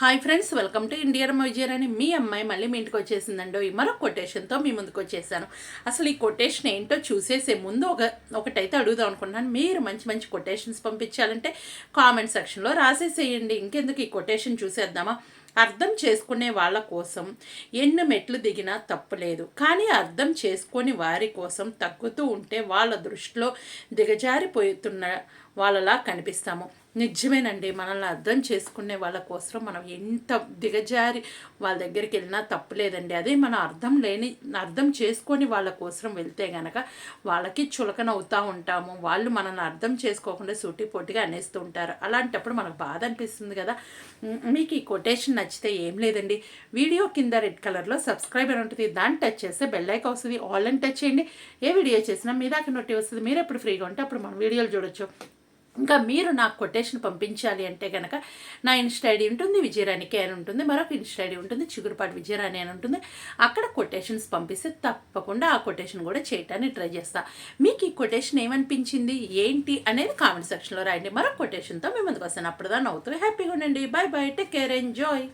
Hi friends welcome to Indian అని మీ అమ్మాయి మళ్ళీ మీ ఇంటికి వచ్చేసిందండో. ఈ మరొక కొటేషన్తో మీ ముందుకు వచ్చేసాను. అసలు ఈ కొటేషన్ ఏంటో చూసేసే ముందు ఒక ఒకటైతే అడుగుదాం అనుకున్నాను మీరు మంచి మంచి కొటేషన్స్ పంపించాలంటే కామెంట్ సెక్షన్లో రాసేసేయండి. ఇంకెందుకు ఈ కొటేషన్ చూసేద్దామా? అర్థం చేసుకునే వాళ్ళ కోసం ఎన్ని మెట్లు దిగినా తప్పులేదు కానీ అర్థం చేసుకొని వారి కోసం తగ్గుతూ ఉంటే వాళ్ళ దృష్టిలో దిగజారిపోతున్న వాళ్ళలా కనిపిస్తాము. నిజమేనండి. మనల్ని అర్థం చేసుకునే వాళ్ళ కోసం మనం ఎంత దిగజారి వాళ్ళ దగ్గరికి వెళ్ళినా తప్పులేదండి అదే మనం అర్థం లేని అర్థం చేసుకొని వాళ్ళ కోసం వెళ్తే గనక వాళ్ళకి చులకన అవుతూ ఉంటాము. వాళ్ళు మనల్ని అర్థం చేసుకోకుండా సూటిపోటిగా అనేస్తూ ఉంటారు. అలాంటప్పుడు మనకు బాధ అనిపిస్తుంది కదా. మీకు ఈ కొటేషన్ నచ్చితే ఏం లేదండి. వీడియో కింద రెడ్ కలర్లో సబ్స్క్రైబ్ అని ఉంటుంది. దాన్ని టచ్ చేస్తే బెల్ ఐకాన్ వస్తుంది. ఆల్ అని టచ్ చేయండి. ఏ వీడియో చేసినా మీ దాకా నోటి వస్తుంది. మీరు ఎప్పుడు ఫ్రీగా ఉంటే అప్పుడు మనం వీడియోలు చూడొచ్చు. ఇంకా మీరు నాకు కొటేషన్ పంపించాలి అంటే కనుక నా ఇన్స్టా ఐడి ఉంటుంది విజయరాణికి అని ఉంటుంది మరొక ఇన్స్టా ఐడి ఉంటుంది చిగురుపాటి విజయరాణి అని ఉంటుంది. అక్కడ కొటేషన్స్ పంపిస్తే తప్పకుండా ఆ కొటేషన్ కూడా చేయటానికి ట్రై చేస్తా. మీకు ఈ కొటేషన్ ఏమనిపించింది? ఏంటి? అనేది కామెంట్ సెక్షన్లో రాయండి. మరొక కొటేషన్తో మేము ముందుకు వస్తాను. అప్పుడు దాన్ని అవుతూ హ్యాపీగా ఉండండి. Bye bye take care enjoy